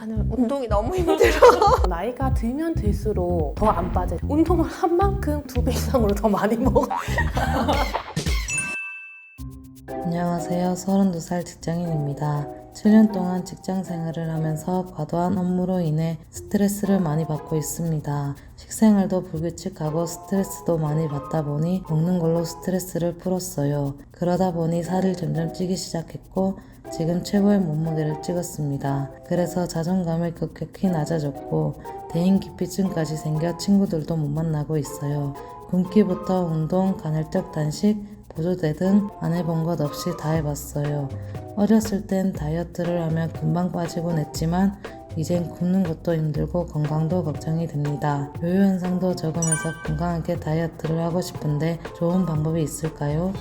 나는 운동이 너무 힘들어. 나이가 들면 들수록 더 안 빠져. 운동을 한 만큼 두 배 이상으로 더 많이 먹어. 안녕하세요. 32살 직장인입니다. 7년 동안 직장 생활을 하면서 과도한 업무로 인해 스트레스를 많이 받고 있습니다. 식생활도 불규칙하고 스트레스도 많이 받다 보니 먹는 걸로 스트레스를 풀었어요. 그러다 보니 살이 점점 찌기 시작했고 지금 최고의 몸무게를 찍었습니다. 그래서 자존감이 급격히 낮아졌고 대인 기피증까지 생겨 친구들도 못 만나고 있어요. 굶기부터 운동, 간헐적 단식, 보조대 등 안 해본 것 없이 다 해봤어요. 어렸을 땐 다이어트를 하면 금방 빠지곤 했지만 이젠 굶는 것도 힘들고 건강도 걱정이 됩니다. 요요 현상도 적으면서 건강하게 다이어트를 하고 싶은데 좋은 방법이 있을까요?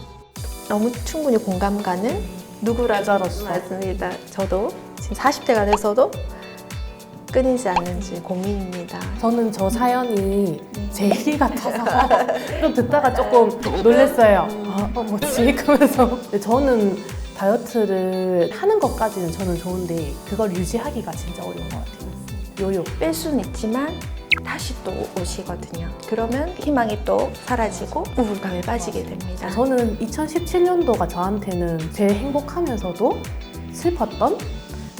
너무 충분히 공감 가는 누구라저로서 맞습니다. 저도 지금 40대가 돼서도 끊이지 않는지 고민입니다. 저는 저 사연이 제 얘기 같아서 좀 듣다가 조금 놀랐어요. 아, 어, 뭐지? 그러면서. 근데 저는 다이어트를 하는 것까지는 저는 좋은데 그걸 유지하기가 진짜 어려운 것 같아요. 요요. 뺄 수는 있지만 다시 또 오시거든요. 그러면 희망이 또 사라지고 우울감에 빠지게 됩니다. 저는 2017년도가 저한테는 제일 행복하면서도 슬펐던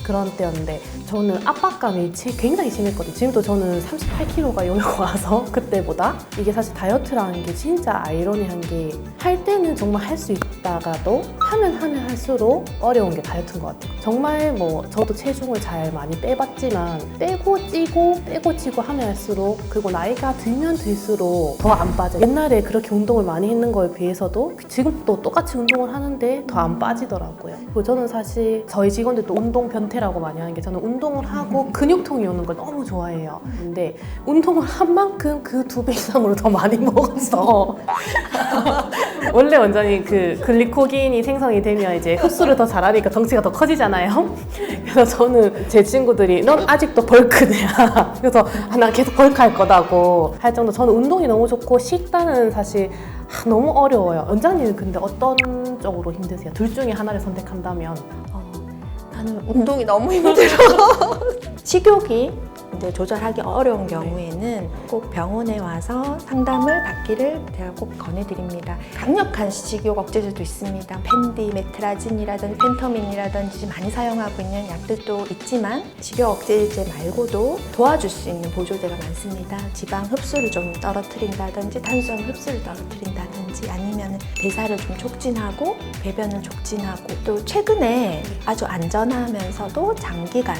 그런 때였는데 저는 압박감이 치- 굉장히 심했거든요. 지금도 저는 38kg가 요요가 와서 그때보다 이게 사실 다이어트라는 게 진짜 아이러니한 게 할 때는 정말 할 수 있다가도 하면 하면 할수록 어려운 게 다이어트인 것 같아요. 정말 뭐 저도 체중을 잘 많이 빼봤지만 빼고 찌고 빼고 찌고 하면 할수록 그리고 나이가 들면 들수록 더 안 빠져요. 옛날에 그렇게 운동을 많이 했는 거에 비해서도 지금 또 똑같이 운동을 하는데 더 안 빠지더라고요. 그리고 저는 사실 저희 직원들도 운동 변태 라고 많이 하는 게 저는 운동을 하고 근육통이 오는 걸 너무 좋아해요. 근데 운동을 한 만큼 그 두 배 이상으로 더 많이 먹어서 원래 완전히 그 글리코겐이 생성이 되면 이제 흡수를 더 잘하니까 덩치가 더 커지잖아요. 그래서 저는 제 친구들이 넌 아직도 벌크네야. 그래서 아, 나 계속 벌크할 거다고 할 정도. 저는 운동이 너무 좋고 식단은 사실 아, 너무 어려워요. 원장님은 근데 어떤 쪽으로 힘드세요? 둘 중에 하나를 선택한다면 어, 나는 운동이 너무 힘들어. 식욕이 이제 조절하기 어려운 경우에는 꼭 병원에 와서 상담을 받기를 제가 꼭 권해드립니다. 강력한 식욕 억제제도 있습니다. 펜디, 메트라진이라든지 펜터민이라든지 많이 사용하고 있는 약들도 있지만 식욕 억제제 말고도 도와줄 수 있는 보조제가 많습니다. 지방 흡수를 좀 떨어뜨린다든지 탄수화물 흡수를 떨어뜨린다든지 아니면 대사를 좀 촉진하고 배변을 촉진하고 또 최근에 아주 안전하면서도 장기간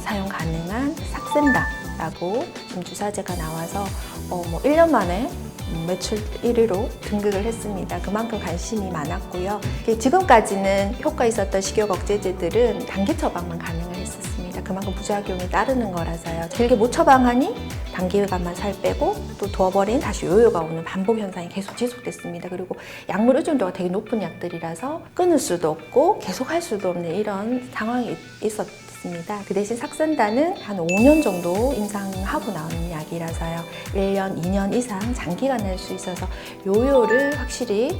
사용 가능한 삭센다라고 지금 주사제가 나와서 어, 뭐 1년 만에 음, 매출 1위로 등극을 했습니다. 그만큼 관심이 많았고요. 지금까지는 효과 있었던 식욕 억제제들은 단기 처방만 가능을 했었습니다. 그만큼 부작용이 따르는 거라서요. 길게 못 처방하니 단기간만 살 빼고 또 두어버린 다시 요요가 오는 반복 현상이 계속 지속됐습니다. 그리고 약물 의존도가 되게 높은 약들이라서 끊을 수도 없고 계속 할 수도 없는 이런 상황이 있었습니다. 그 대신 삭센다는 한 5년 정도 임상하고 나오는 약이라서요. 1년, 2년 이상 장기간 할 수 있어서 요요를 확실히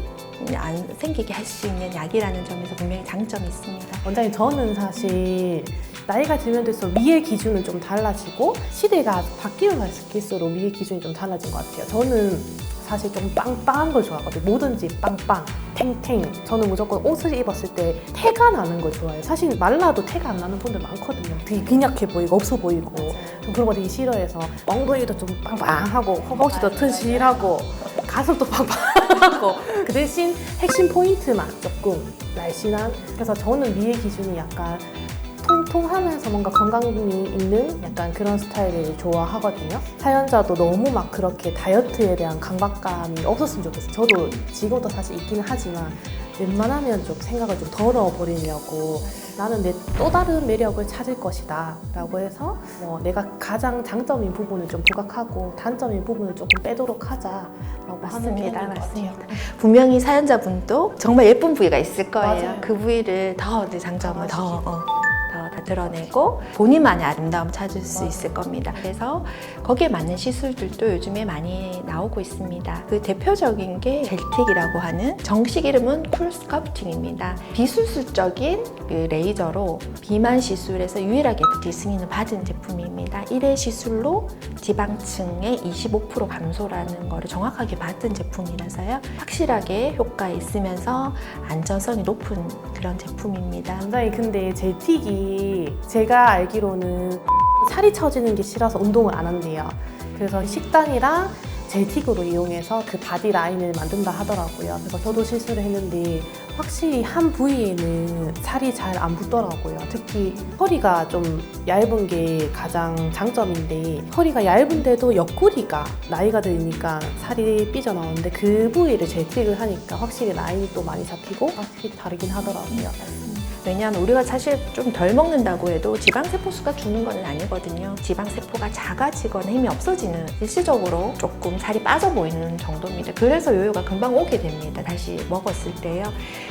안 생기게 할 수 있는 약이라는 점에서 분명히 장점이 있습니다. 원장님 저는 사실 나이가 들면 들수록 미의 기준은 좀 달라지고 시대가 바뀌면 바뀔수록 미의 기준이 좀 달라진 것 같아요. 저는 사실 좀 빵빵한 걸 좋아하거든요. 뭐든지 빵빵, 탱탱. 저는 무조건 옷을 입었을 때 태가 나는 걸 좋아해요. 사실 말라도 태가 안 나는 분들 많거든요. 되게 빈약해 보이고 없어 보이고 좀 그런 거 되게 싫어해서 엉덩이도 좀 빵빵하고 허벅지도 튼실하고 가슴도 빵빵하고 그 대신 핵심 포인트만 조금 날씬한 그래서 저는 미의 기준이 약간 통통하면서 뭔가 건강미 있는 약간 그런 스타일을 좋아하거든요. 사연자도 너무 막 그렇게 다이어트에 대한 강박감이 없었으면 좋겠어요. 저도 지금도 사실 있기는 하지만 웬만하면 좀 생각을 좀 덜어버리려고 나는 내 또 다른 매력을 찾을 것이다 라고 해서 뭐 내가 가장 장점인 부분을 좀 부각하고 단점인 부분을 조금 빼도록 하자 라고 하는 맞습니다. 같아요. 맞습니다. 분명히 사연자분도 정말 예쁜 부위가 있을 거예요. 맞아요. 그 부위를 더 이제 장점을 더 더, 어, 드러내고 본인만의 아름다움 찾을 수 있을 겁니다. 그래서 거기에 맞는 시술들도 요즘에 많이 나오고 있습니다. 그 대표적인 게 젤틱이라고 하는 정식 이름은 쿨 스커프팅입니다. 비수술적인 그 레이저로 비만 시술에서 유일하게 FDA 승인을 받은 제품입니다. 1회 시술로 지방층의 25% 감소라는 거를 정확하게 받은 제품이라서요. 확실하게 효과 있으면서 안전성이 높은 그런 제품입니다. 원장님 근데 제 틱이 제가 알기로는 살이 처지는 게 싫어서 운동을 안 한대요. 그래서 식단이랑 젤틱으로 이용해서 그 바디 라인을 만든다 하더라고요. 그래서 저도 실수를 했는데 확실히 한 부위에는 살이 잘 안 붙더라고요. 특히 허리가 좀 얇은 게 가장 장점인데 허리가 얇은데도 옆구리가 나이가 드니까 살이 삐져나오는데 그 부위를 젤틱을 하니까 확실히 라인이 또 많이 잡히고 확실히 다르긴 하더라고요. 왜냐하면 우리가 사실 좀 덜 먹는다고 해도 지방세포 수가 주는 건 아니거든요. 지방세포가 작아지거나 힘이 없어지는 일시적으로 조금 살이 빠져 보이는 정도입니다. 그래서 요요가 금방 오게 됩니다. 다시 먹었을 때요.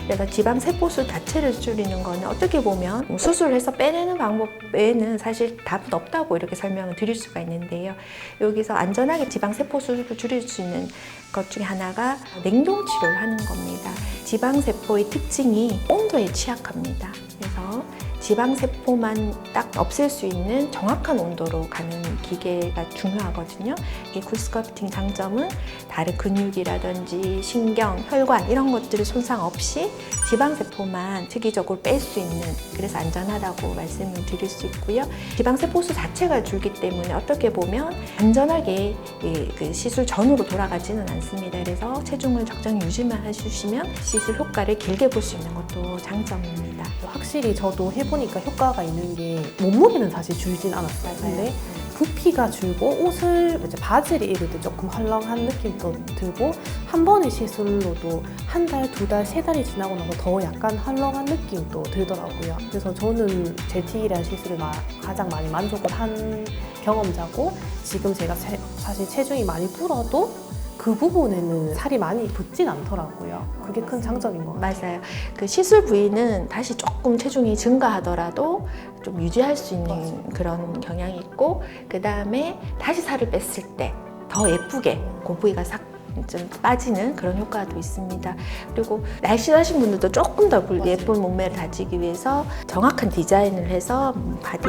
그래서 지방세포 수 자체를 줄이는 거는 어떻게 보면 뭐 수술해서 빼내는 방법 외에는 사실 답은 없다고 이렇게 설명을 드릴 수가 있는데요. 여기서 안전하게 지방세포 수를 줄일 수 있는 것 중에 하나가 냉동 치료를 하는 겁니다. 지방세포의 특징이 온도에 취약합니다. 그래서 지방세포만 딱 없앨 수 있는 정확한 온도로 가는 기계가 중요하거든요. 이 굴스커프팅 장점은 다른 근육이라든지 신경, 혈관 이런 것들을 손상 없이 지방세포만 특이적으로 뺄 수 있는 그래서 안전하다고 말씀을 드릴 수 있고요. 지방세포수 자체가 줄기 때문에 어떻게 보면 안전하게 이그 시술 전으로 돌아가지는 않습니다. 그래서 체중을 적정히 유지만 해주시면 시술 효과를 길게 볼 수 있는 것도 장점입니다. 확실히 저도 해보 니까 효과가 있는 게 몸무게는 사실 줄진 않았어요. 근데 부피가 줄고 옷을 이제 바지를 입을 때 조금 헐렁한 느낌도 들고 한 번의 시술로도 한 달, 두 달, 세 달이 지나고 나서 더 약간 헐렁한 느낌도 들더라고요. 그래서 저는 제틱이라는 시술을 마- 가장 많이 만족을 한 경험자고 지금 제가 세- 사실 체중이 많이 불어도 그 부분에는 살이 많이 붙진 않더라고요. 그게 큰 장점인 것 같아요. 맞아요. 그 시술 부위는 다시 조금 체중이 증가하더라도 좀 유지할 수 있는 그런 경향이 있고 그 다음에 다시 살을 뺐을 때 더 예쁘게 그 부위가 싹 좀 빠지는 그런 효과도 있습니다. 그리고 날씬하신 분들도 조금 더 볼- 예쁜 몸매를 다지기 위해서 정확한 디자인을 해서 바디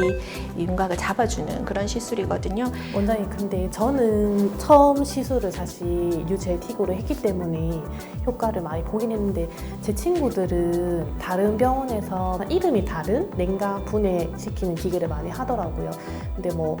윤곽을 잡아주는 그런 시술이거든요. 원장님 근데 저는 처음 시술을 사실 유젤 틱으로 했기 때문에 효과를 많이 보긴 했는데 제 친구들은 다른 병원에서 이름이 다른 냉각 분해시키는 기계를 많이 하더라고요. 근데 뭐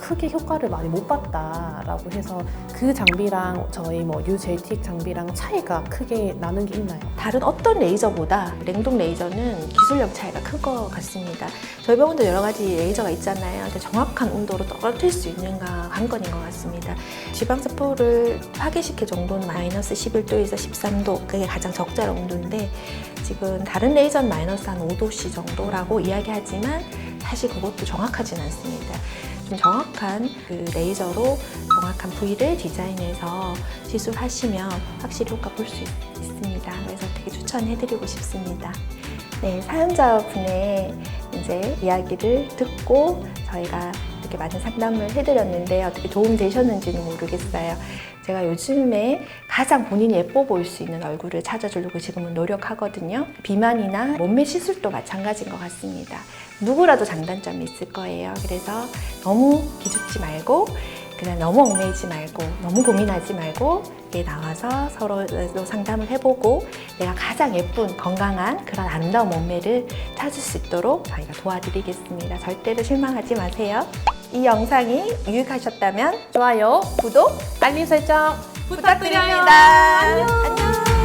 크게 효과를 많이 못 봤다라고 해서 그 장비랑 저희 뭐 유젤틱 장비랑 차이가 크게 나는 게 있나요? 다른 어떤 레이저보다 냉동 레이저는 기술력 차이가 큰 것 같습니다. 저희 병원도 여러 가지 레이저가 있잖아요. 근데 정확한 온도로 떨어뜨릴 수 있는가 관건인 것 같습니다. 지방세포를 파괴시킬 정도는 마이너스 11도에서 13도, 그게 가장 적절한 온도인데 지금 다른 레이저는 마이너스 한 5도씨 정도라고 이야기하지만 사실 그것도 정확하진 않습니다. 좀 정확한 그 레이저로 정확한 부위를 디자인해서 시술하시면 확실히 효과 볼 수 있습니다. 그래서 되게 추천해드리고 싶습니다. 네, 사연자분의 이제 이야기를 듣고 저희가 이렇게 많은 상담을 해드렸는데 어떻게 도움 되셨는지는 모르겠어요. 제가 요즘에 가장 본인이 예뻐 보일 수 있는 얼굴을 찾아주려고 지금은 노력하거든요. 비만이나 몸매 시술도 마찬가지인 것 같습니다. 누구라도 장단점이 있을 거예요. 그래서 너무 기죽지 말고 그냥 너무 얽매이지 말고 너무 고민하지 말고 이렇게 나와서 서로 상담을 해보고 내가 가장 예쁜 건강한 그런 아름다운 몸매를 찾을 수 있도록 저희가 도와드리겠습니다. 절대로 실망하지 마세요. 이 영상이 유익하셨다면 좋아요, 구독, 알림 설정 부탁드립니다. 부탁드립니다. 안녕. 안녕.